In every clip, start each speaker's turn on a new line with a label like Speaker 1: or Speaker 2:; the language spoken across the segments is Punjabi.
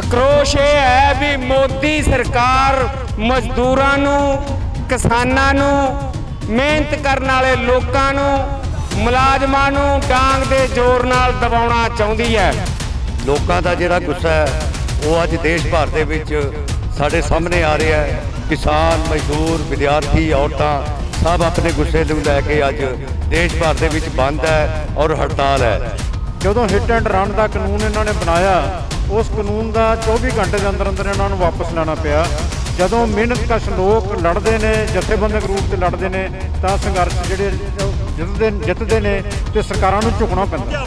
Speaker 1: ਅਕਰੋਸ਼ ਇਹ ਹੈ ਵੀ ਮੋਦੀ ਸਰਕਾਰ ਮਜ਼ਦੂਰਾਂ ਨੂੰ ਕਿਸਾਨਾਂ ਨੂੰ ਮਿਹਨਤ ਕਰਨ ਵਾਲੇ ਲੋਕਾਂ ਨੂੰ ਮੁਲਾਜ਼ਮਾਂ ਨੂੰ ਡਾਂਗ ਦੇ ਜ਼ੋਰ ਨਾਲ ਦਬਾਉਣਾ ਚਾਹੁੰਦੀ ਹੈ।
Speaker 2: ਲੋਕਾਂ ਦਾ ਜਿਹੜਾ ਗੁੱਸਾ ਹੈ ਉਹ ਅੱਜ ਦੇਸ਼ ਭਰ ਦੇ ਵਿੱਚ ਸਾਡੇ ਸਾਹਮਣੇ ਆ ਰਿਹਾ ਹੈ। ਕਿਸਾਨ ਮਜ਼ਦੂਰ ਵਿਦਿਆਰਥੀ ਔਰਤਾਂ ਸਭ ਆਪਣੇ ਗੁੱਸੇ ਨੂੰ ਲੈ ਕੇ ਅੱਜ ਦੇਸ਼ ਭਰ ਦੇ ਵਿੱਚ ਬੰਦ ਹੈ ਔਰ ਹੜਤਾਲ ਹੈ।
Speaker 3: ਜਦੋਂ ਹਿੱਟ ਐਂਡ ਰਨ ਦਾ ਕਾਨੂੰਨ ਇਹਨਾਂ ਨੇ ਬਣਾਇਆ ਉਸ ਕਾਨੂੰਨ ਦਾ 24 ਘੰਟੇ ਦੇ ਅੰਦਰ ਅੰਦਰ ਇਹਨਾਂ ਨੂੰ ਵਾਪਸ ਲੈਣਾ ਪਿਆ। ਜਦੋਂ ਮਿਹਨਤਕਸ਼ ਲੋਕ ਲੜਦੇ ਨੇ, ਜਥੇਬੰਦਕ ਰੂਪ ਤੇ ਲੜਦੇ ਨੇ, ਤਾਂ ਸੰਘਰਸ਼ ਜਿਹੜੇ ਜਿੱਤਦੇ ਜਿੱਤਦੇ ਨੇ ਤੇ ਸਰਕਾਰਾਂ ਨੂੰ ਝੁਕਣਾ ਪੈਂਦਾ।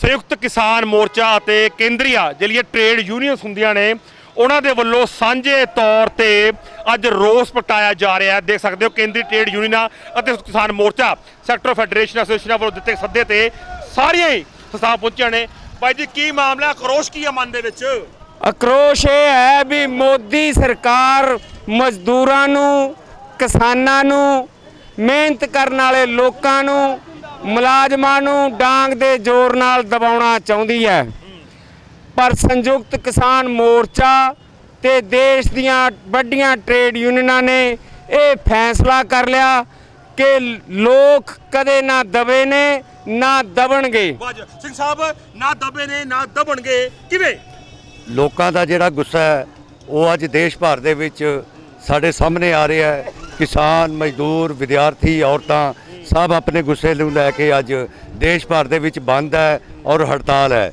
Speaker 4: ਸੰਯੁਕਤ ਕਿਸਾਨ ਮੋਰਚਾ ਅਤੇ ਕੇਂਦਰੀਆ, ਜਿਹੜੀਆਂ ਟ੍ਰੇਡ ਯੂਨੀਅਨਸ ਹੁੰਦੀਆਂ ਨੇ, ਉਹਨਾਂ ਦੇ ਵੱਲੋਂ ਸਾਂਝੇ ਤੌਰ ਤੇ ਅੱਜ ਰੋਸ ਪ੍ਰਗਟਾਇਆ ਜਾ ਰਿਹਾ ਹੈ। ਦੇਖ ਸਕਦੇ ਹੋ ਕੇਂਦਰੀ ਟ੍ਰੇਡ ਯੂਨੀਅਨਾਂ ਅਤੇ Kisan Morcha, sector federation association ਵੱਲੋਂ ਦਿੱਤੇ ਸੱਦੇ ਤੇ ਸਾਰੀਆਂ ਹੀ ਸੰਸਥਾਵਾਂ ਪਹੁੰਚੀਆਂ ਨੇ। ਭਾਈ ਜੀ, ਕੀ ਮਾਮਲਾ ਕਰੋਸ਼ ਕੀ ਹੈ ਮਨ ਦੇ ਵਿੱਚ?
Speaker 1: ਅਕਰੋਸ਼ ਇਹ ਹੈ ਵੀ ਮੋਦੀ ਸਰਕਾਰ ਮਜ਼ਦੂਰਾਂ ਨੂੰ, ਕਿਸਾਨਾਂ ਨੂੰ, ਮਿਹਨਤ ਕਰਨ ਵਾਲੇ ਲੋਕਾਂ ਨੂੰ, ਮੁਲਾਜ਼ਮਾਂ ਨੂੰ ਡਾਂਗ ਦੇ ਜ਼ੋਰ ਨਾਲ ਦਬਾਉਣਾ ਚਾਹੁੰਦੀ ਹੈ। ਪਰ ਸੰਯੁਕਤ ਕਿਸਾਨ ਮੋਰਚਾ ਤੇ ਦੇਸ਼ ਦੀਆਂ ਵੱਡੀਆਂ ਟ੍ਰੇਡ ਯੂਨੀਅਨਾਂ ਨੇ ਇਹ ਫੈਸਲਾ ਕਰ ਲਿਆ। ਕਿ ਲੋਕ ਕਦੇ ਨਾ ਦਬੇ ਨੇ ਨਾ ਦਬਣਗੇ।
Speaker 4: ਵਾਜ ਸਿੰਘ ਸਾਹਿਬ ਨਾ ਦਬੇ ਨੇ ਨਾ ਦਬਣਗੇ। ਕਿਵੇਂ?
Speaker 2: ਲੋਕਾਂ ਦਾ ਜਿਹੜਾ ਗੁੱਸਾ ਹੈ ਉਹ ਅੱਜ ਦੇਸ਼ ਭਰ ਦੇ ਵਿੱਚ ਸਾਡੇ ਸਾਹਮਣੇ ਆ ਰਿਹਾ ਹੈ। ਕਿਸਾਨ ਮਜ਼ਦੂਰ ਵਿਦਿਆਰਥੀ ਔਰਤਾਂ ਸਭ ਆਪਣੇ ਗੁੱਸੇ ਨੂੰ ਲੈ ਕੇ ਅੱਜ ਦੇਸ਼ ਭਰ ਦੇ ਵਿੱਚ ਬੰਦ ਹੈ ਔਰ ਹੜਤਾਲ ਹੈ।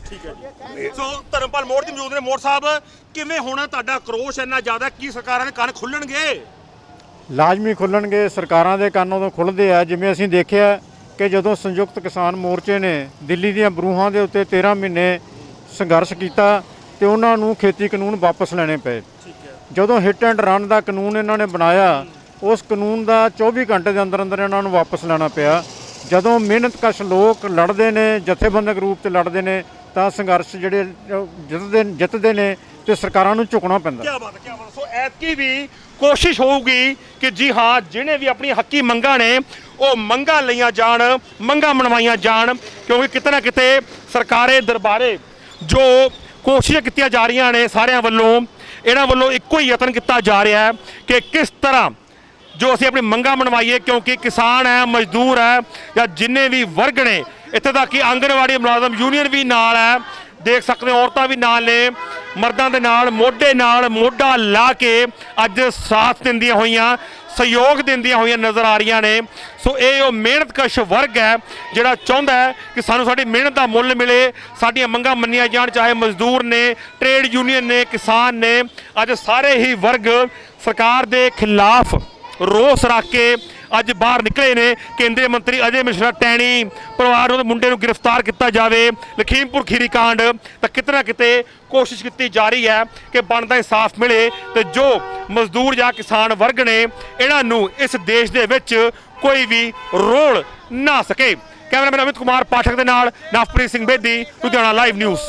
Speaker 4: ਸੋ ਧਰਮਪਾਲ ਮੋੜ ਦੀ ਮੌਜੂਦ ਨੇ। ਮੋੜ ਸਾਹਿਬ ਕਿਵੇਂ ਹੋਣਾ ਤੁਹਾਡਾ ਕਰੋਸ਼ ਇੰਨਾ ਜ਼ਿਆਦਾ ਕੀ ਸਰਕਾਰਾਂ ਦੇ ਕੰਨ ਖੁੱਲਣਗੇ?
Speaker 3: ਲਾਜ਼ਮੀ ਖੁੱਲਣਗੇ, ਸਰਕਾਰਾਂ ਦੇ ਕੰਨ ਉਦੋਂ ਖੁੱਲਦੇ ਆ। ਜਿਵੇਂ ਅਸੀਂ ਦੇਖਿਆ ਕਿ ਜਦੋਂ ਸੰਯੁਕਤ ਕਿਸਾਨ ਮੋਰਚੇ ਨੇ ਦਿੱਲੀ ਦੀਆਂ ਬਰੂਹਾਂ ਦੇ ਉੱਤੇ 13 ਮਹੀਨੇ ਸੰਘਰਸ਼ ਕੀਤਾ ਤੇ ਉਹਨਾਂ ਨੂੰ ਖੇਤੀ ਕਾਨੂੰਨ ਵਾਪਸ ਲੈਣੇ ਪਏ। ਜਦੋਂ ਹਿੱਟ ਐਂਡ ਰਨ ਦਾ ਕਾਨੂੰਨ ਇਹਨਾਂ ਨੇ ਬਣਾਇਆ, ਉਸ ਕਾਨੂੰਨ ਦਾ 24 ਘੰਟੇ ਦੇ ਅੰਦਰ ਅੰਦਰ ਇਹਨਾਂ ਨੂੰ ਵਾਪਸ ਲੈਣਾ ਪਿਆ। ਜਦੋਂ ਮਿਹਨਤਕਸ਼ ਲੋਕ ਲੜਦੇ ਨੇ, ਜਥੇਬੰਦਕ ਰੂਪ 'ਚ ਲੜਦੇ ਨੇ ਤਾਂ ਸੰਘਰਸ਼ ਜਿਹੜੇ ਜਿੱਤਦੇ ਜਿੱਤਦੇ ਨੇ ਤੇ ਸਰਕਾਰਾਂ ਨੂੰ ਝੁਕਣਾ ਪੈਂਦਾ।
Speaker 4: ਕੀ ਬਾਤ ਕੀ ਬਾਤ ਸੋ ਐਤਕੀ ਵੀ ਕੋਸ਼ਿਸ਼ ਹੋਊਗੀ ਕਿ ਜੀ ਹਾਂ, ਜਿਹਨੇ ਵੀ ਆਪਣੀ ਹੱਕੀ ਮੰਗਾਂ ਨੇ, ਉਹ ਮੰਗਾਂ ਲਈਆਂ ਜਾਣ, ਮੰਗਾਂ ਮਨਵਾਈਆਂ ਜਾਣ, ਕਿਉਂਕਿ ਕਿਤੇ ਨਾ ਕਿਤੇ ਸਰਕਾਰੇ ਦਰਬਾਰੇ ਜੋ ਕੋਸ਼ਿਸ਼ਾਂ ਕੀਤੀਆਂ ਜਾ ਰਹੀਆਂ ਨੇ ਸਾਰਿਆਂ ਵੱਲੋਂ, ਇਹਨਾਂ ਵੱਲੋਂ ਇੱਕੋ ਹੀ ਯਤਨ ਕੀਤਾ ਜਾ ਰਿਹਾ ਹੈ ਕਿ ਕਿਸ ਤਰ੍ਹਾਂ ਜੋ ਅਸੀਂ ਆਪਣੀ ਮੰਗਾਂ ਮਨਵਾਈਏ, ਕਿਉਂਕਿ ਕਿਸਾਨ ਹੈ, ਮਜ਼ਦੂਰ ਹੈ ਜਾਂ ਜਿੰਨੇ ਵੀ ਵਰਗ ਨੇ ਇੱਥੇ ਤੱਕ ਕਿ ਆਂਗਣਵਾੜੀ ਮੁਲਾਜ਼ਮ ਯੂਨੀਅਨ ਵੀ ਨਾਲ ਹੈ। ਦੇਖ ਸਕਦੇ ਹੋ, ਔਰਤਾਂ ਵੀ ਨਾਲ ਨੇ, ਮਰਦਾਂ ਦੇ ਨਾਲ, ਮੋਢੇ ਨਾਲ, ਮੋਢਾ ਲਾ ਕੇ ਅੱਜ ਸਾਥ ਦਿੰਦੀਆਂ ਹੋਈਆਂ, ਸਹਿਯੋਗ ਦਿੰਦੀਆਂ ਹੋਈਆਂ ਨਜ਼ਰ ਆ ਰਹੀਆਂ ਨੇ। ਸੋ ਇਹ ਉਹ ਮਿਹਨਤਕਸ਼ ਵਰਗ ਹੈ, ਜਿਹੜਾ ਚਾਹੁੰਦਾ ਹੈ ਕਿ ਸਾਨੂੰ ਸਾਡੀ ਮਿਹਨਤ ਦਾ ਮੁੱਲ ਮਿਲੇ, ਸਾਡੀਆਂ ਮੰਗਾਂ ਮੰਨੀਆਂ ਜਾਣ, ਚਾਹੇ ਮਜ਼ਦੂਰ ਨੇ, ਟ੍ਰੇਡ ਯੂਨੀਅਨ ਨੇ, ਕਿਸਾਨ ਨੇ। ਅੱਜ ਸਾਰੇ ਹੀ ਵਰਗ ਸਰਕਾਰ ਦੇ ਖਿਲਾਫ ਰੋਸ ਰੱਖ ਕੇ ਅੱਜ ਬਾਹਰ ਨਿਕਲੇ ਨੇ। ਕੇਂਦਰੀ ਮੰਤਰੀ ਅਜੇ ਮਿਸ਼ਰਾ ਟੈਣੀ ਪਰਿਵਾਰ ਨੂੰ ਮੁੰਡੇ ਨੂੰ ਗ੍ਰਿਫਤਾਰ ਕੀਤਾ ਜਾਵੇ। ਲਖੀਮਪੁਰ ਖੀਰੀ ਕਾਂਡ ਤਾਂ ਕਿਤੇ ਨਾ ਕਿਤੇ ਕੋਸ਼ਿਸ਼ ਕੀਤੀ ਜਾ ਰਹੀ ਹੈ ਕਿ ਬਣਦਾ ਇਨਸਾਫ ਮਿਲੇ ਤੇ ਜੋ ਮਜ਼ਦੂਰ ਜਾਂ ਕਿਸਾਨ ਵਰਗ ਨੇ, ਇਹਨਾਂ ਨੂੰ ਇਸ ਦੇਸ਼ ਦੇ ਵਿੱਚ ਕੋਈ ਵੀ ਰੋਲ ਨਾ ਸਕੇ। ਕੈਮਰਾਮੈਨ ਅਮਿਤ ਕੁਮਾਰ ਪਾਠਕ ਦੇ ਨਾਲ ਨਵਪ੍ਰੀਤ ਸਿੰਘ ਬੇਦੀ, ਲੁਧਿਆਣਾ ਲਾਈਵ ਨਿਊਜ਼।